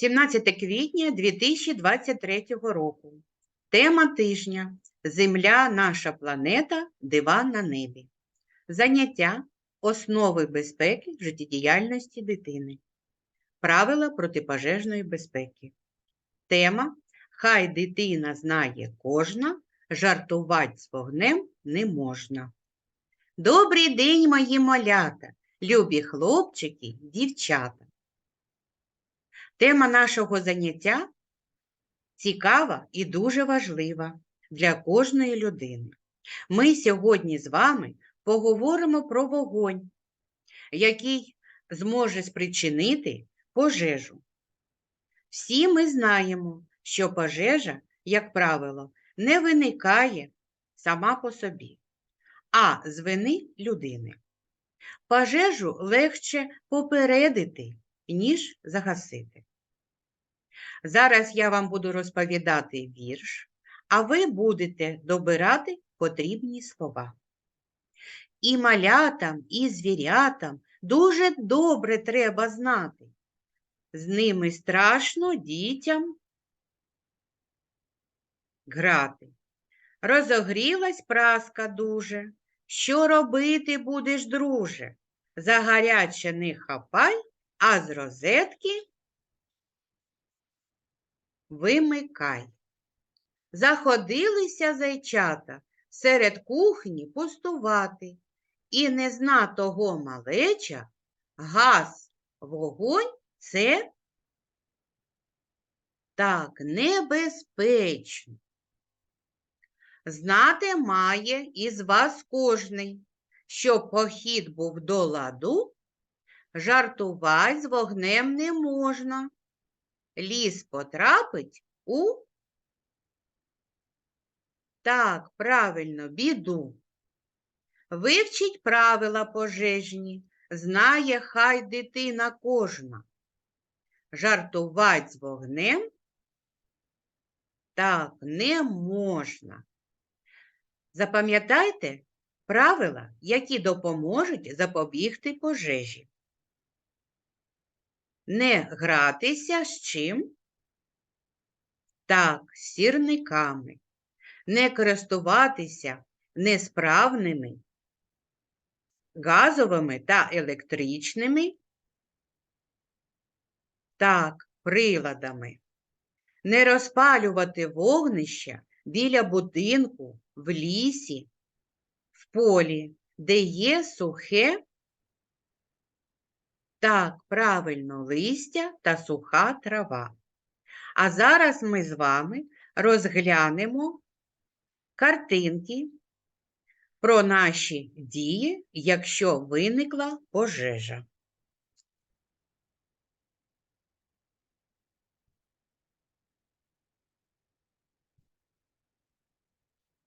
17 квітня 2023 року. Тема тижня Земля, наша планета, диван на небі. Заняття Основи безпеки життєдіяльності дитини. Правила протипожежної безпеки. Тема Хай дитина знає кожна, жартувати з вогнем не можна. Добрий день, мої малята, любі хлопчики, дівчата. Тема нашого заняття цікава і дуже важлива для кожної людини. Ми сьогодні з вами поговоримо про вогонь, який зможе спричинити пожежу. Всі ми знаємо, що пожежа, як правило, не виникає сама по собі, а з вини людини. Пожежу легше попередити, ніж загасити. Зараз я вам буду розповідати вірш, а ви будете добирати потрібні слова. І малятам, і звірятам дуже добре треба знати. З ними страшно дітям грати. Розогрілась праска дуже. Що робити будеш, друже? За гаряче не хапай, а з розетки вимикай. Заходилися зайчата серед кухні пустувати, і не зна того малеча, газ, вогонь це так небезпечно. Знати має із вас кожний, щоб похід був до ладу, жартувать з вогнем не можна. Ліс потрапить у так, правильно, біду. Вивчіть правила пожежні, знає хай дитина кожна. Жартувать з вогнем так не можна. Запам'ятайте правила, які допоможуть запобігти пожежі. Не гратися з чим? Так, сірниками. Не користуватися несправними газовими та електричними так, приладами. Не розпалювати вогнища біля будинку, в лісі, в полі, де є сухе, так, правильно, листя та суха трава. А зараз ми з вами розглянемо картинки про наші дії, якщо виникла пожежа.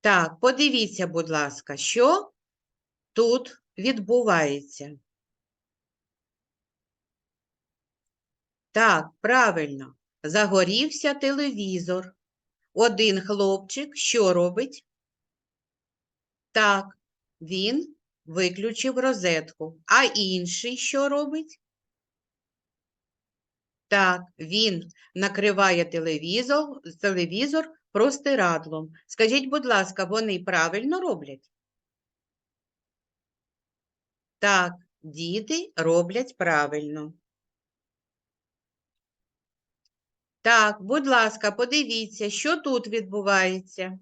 Так, подивіться, будь ласка, що тут відбувається. Так, правильно, загорівся телевізор. Один хлопчик що робить? Так, він виключив розетку. А інший що робить? Так, він накриває телевізор, телевізор простирадлом. Скажіть, будь ласка, вони правильно роблять? Так, діти роблять правильно. Так, будь ласка, подивіться, що тут відбувається.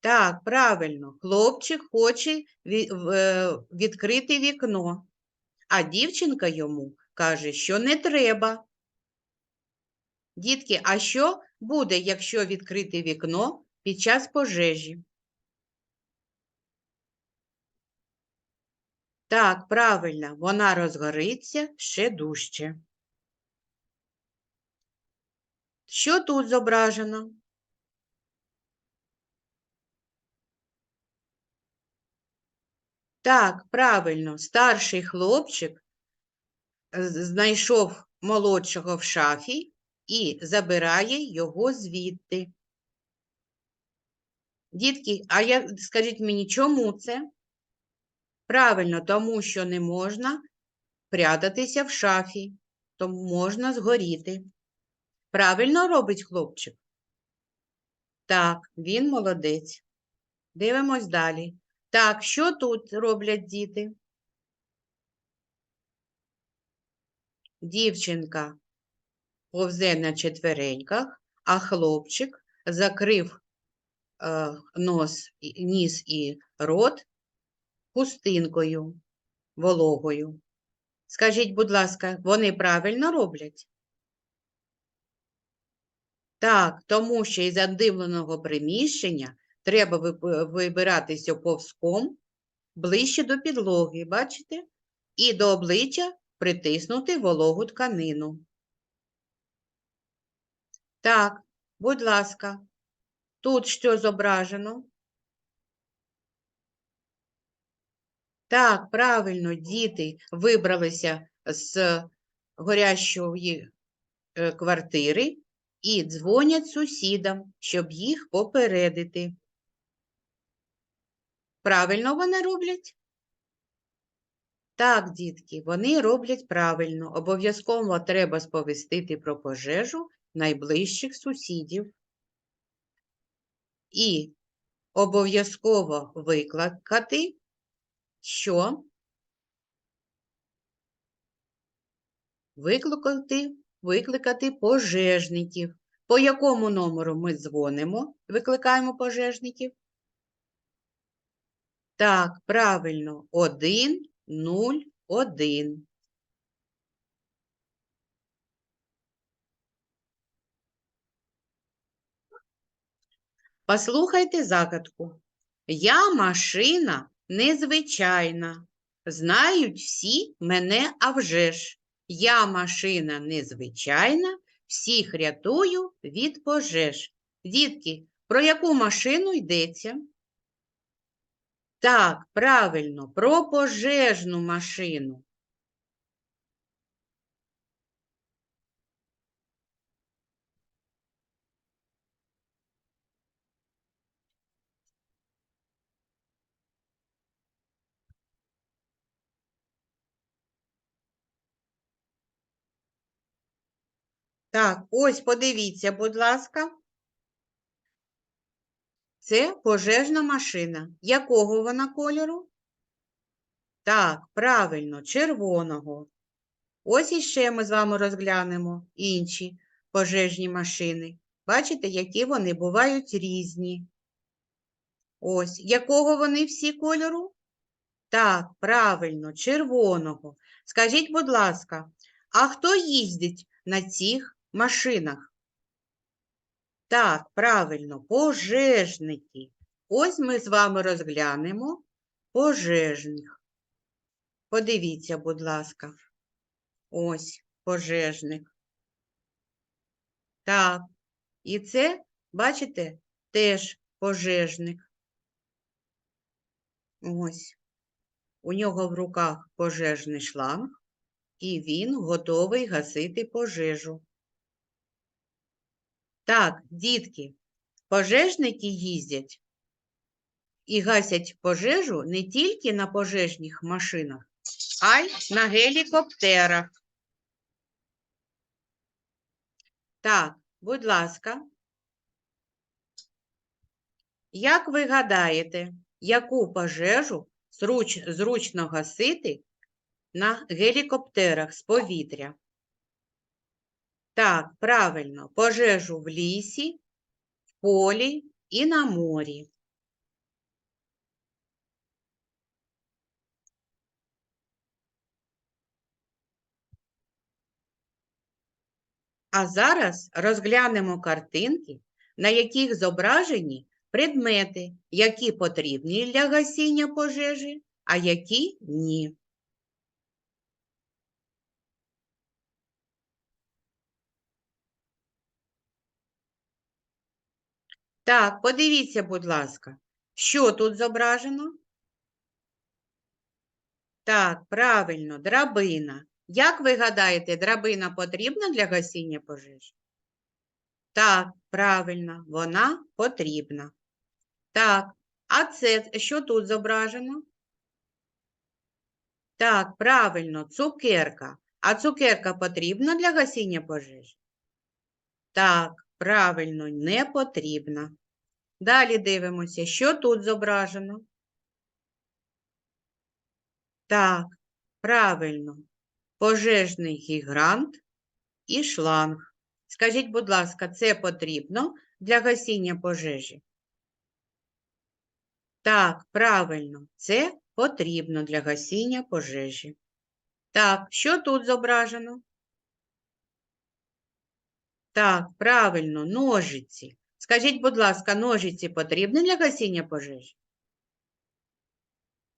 Так, правильно, хлопчик хоче е, відкрити вікно, а дівчинка йому каже, що не треба. Дітки, а що буде, якщо відкрити вікно під час пожежі? Так, правильно, вона розгориться ще дужче. Що тут зображено? Так, правильно, старший хлопчик знайшов молодшого в шафі і забирає його звідти. Дітки, а я, скажіть мені, чому це? Правильно, тому що не можна прятатися в шафі, тому можна згоріти. Правильно робить хлопчик? Так, він молодець. Дивимось далі. Так, що тут роблять діти? Дівчинка повзе на четвереньках, а хлопчик закрив е, нос, ніс і рот хустинкою вологою. Скажіть, будь ласка, вони правильно роблять? Так, тому що із задимленого приміщення треба вибиратися повзком ближче до підлоги, бачите? І до обличчя притиснути вологу тканину. Так, будь ласка, тут що зображено? Так, правильно, діти вибралися з горящої е, квартири і дзвонять сусідам, щоб їх попередити. Правильно вони роблять? Так, дітки, вони роблять правильно. Обов'язково треба сповістити про пожежу найближчих сусідів. І обов'язково викликати, що викликати, викликати пожежників. По якому номеру ми дзвонимо, викликаємо пожежників? Так, правильно, 101. Послухайте загадку. Я машина незвичайна. Знають всі мене, а вже ж. Я машина незвичайна, всіх рятую від пожеж. Дітки, про яку машину йдеться? Так, правильно, про пожежну машину. Так, ось подивіться, будь ласка. Це пожежна машина. Якого вона кольору? Так, правильно, червоного. Ось іще ми з вами розглянемо інші пожежні машини. Бачите, які вони бувають різні. Ось, якого вони всі кольору? Так, правильно, червоного. Скажіть, будь ласка, а хто їздить на цих машинах? Так, правильно, пожежники. Ось ми з вами розглянемо пожежних. Подивіться, будь ласка. Ось пожежник. Так, і це, бачите, теж пожежник. Ось. У нього в руках пожежний шланг, і він готовий гасити пожежу. Так, дітки, пожежники їздять і гасять пожежу не тільки на пожежних машинах, а й на гелікоптерах. Так, будь ласка. Як ви гадаєте, яку пожежу зруч, зручно гасити на гелікоптерах з повітря? Так, правильно, пожежу в лісі, в полі і на морі. А зараз розглянемо картинки, на яких зображені предмети, які потрібні для гасіння пожежі, а які ні. Так, подивіться, будь ласка, що тут зображено? Так, правильно, драбина. Як ви гадаєте, драбина потрібна для гасіння пожежі? Так, правильно, вона потрібна. Так, а це що тут зображено? Так, правильно, цукерка. А цукерка потрібна для гасіння пожежі? Так, правильно, не потрібна. Далі дивимося, що тут зображено. Так, правильно, пожежний гігрант і шланг. Скажіть, будь ласка, це потрібно для гасіння пожежі? Так, правильно, це потрібно для гасіння пожежі. Так, що тут зображено? Так, правильно, ножиці. Скажіть, будь ласка, ножиці потрібні для гасіння пожежі?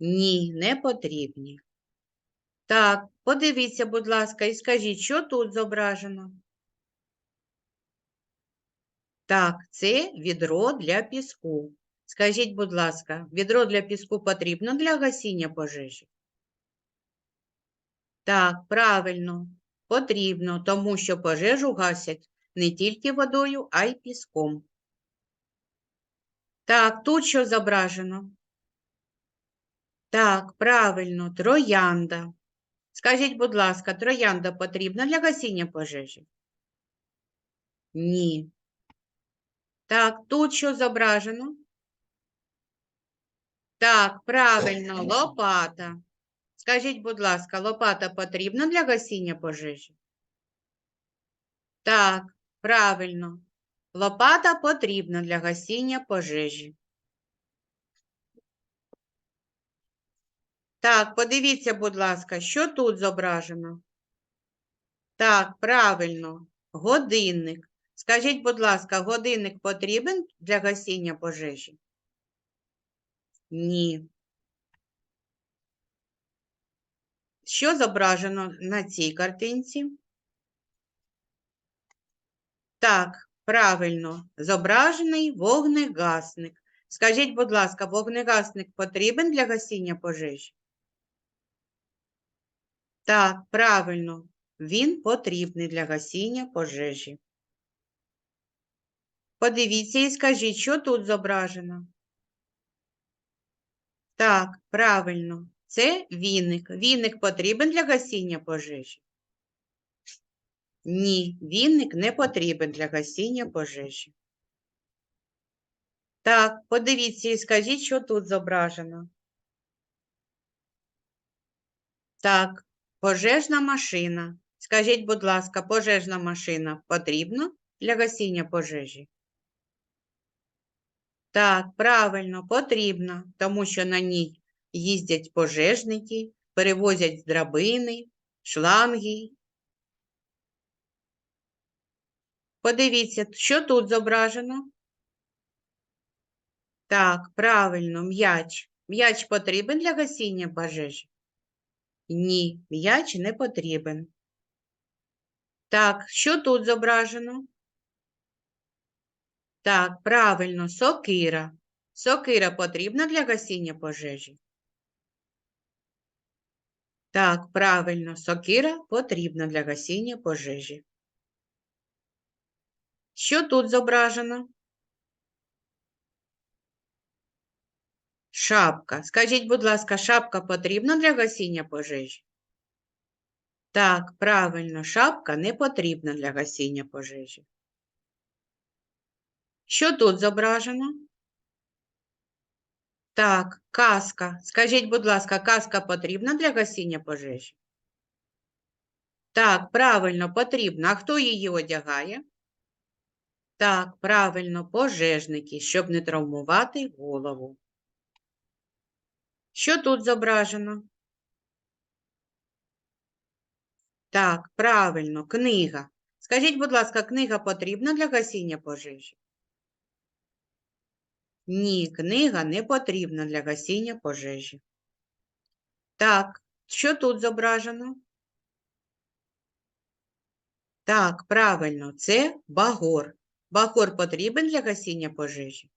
Ні, не потрібні. Так, подивіться, будь ласка, і скажіть, що тут зображено? Так, це відро для піску. Скажіть, будь ласка, відро для піску потрібно для гасіння пожежі? Так, правильно, потрібно, тому що пожежу гасять не тільки водою, а й піском. Так, тут що зображено? Так, правильно, троянда. Скажіть, будь ласка, троянда потрібна для гасіння пожежі? Ні. Так, тут що зображено? Так, правильно, лопата. Скажіть, будь ласка, лопата потрібна для гасіння пожежі? Так, правильно. Лопата потрібна для гасіння пожежі. Так, подивіться, будь ласка, що тут зображено? Так, правильно, годинник. Скажіть, будь ласка, годинник потрібен для гасіння пожежі? Ні. Що зображено на цій картинці? Так, правильно, зображений вогнегасник. Скажіть, будь ласка, вогнегасник потрібен для гасіння пожежі? Так, правильно, він потрібний для гасіння пожежі. Подивіться і скажіть, що тут зображено? Так, правильно, це віник. Віник потрібен для гасіння пожежі? Ні, віник не потрібен для гасіння пожежі. Так, подивіться і скажіть, що тут зображено. Так, пожежна машина. Скажіть, будь ласка, пожежна машина потрібна для гасіння пожежі? Так, правильно, потрібна, тому що на ній їздять пожежники, перевозять драбини, шланги. Подивіться, що тут зображено? Так, правильно, м'яч. М'яч потрібен для гасіння пожежі? Ні, м'яч не потрібен. Так, що тут зображено? Так, правильно, сокира. Сокира потрібна для гасіння пожежі? Так, правильно, сокира потрібна для гасіння пожежі. Що тут зображено? Шапка. Скажіть, будь ласка, шапка потрібна для гасіння пожежі? Так, правильно, шапка не потрібна для гасіння пожежі. Що тут зображено? Так, каска. Скажіть, будь ласка, каска потрібна для гасіння пожежі? Так, правильно, потрібна. А хто її одягає? Так, правильно, пожежники, щоб не травмувати голову. Що тут зображено? Так, правильно, книга. Скажіть, будь ласка, книга потрібна для гасіння пожежі? Ні, книга не потрібна для гасіння пожежі. Так, що тут зображено? Так, правильно, це багор. Багор потрібен для гасіння пожежі?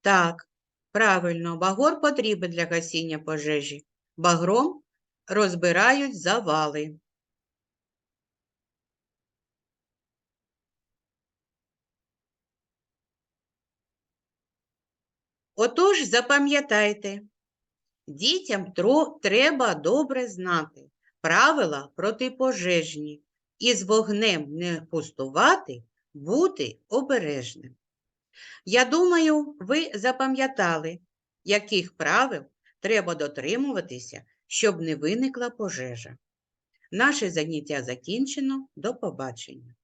Так, правильно, багор потрібен для гасіння пожежі. Багром розбирають завали. Отож, запам'ятайте, Дітям треба добре знати правила протипожежні і з вогнем не пустувати, бути обережним. Я думаю, ви запам'ятали, яких правил треба дотримуватися, щоб не виникла пожежа. Наше заняття закінчено. До побачення.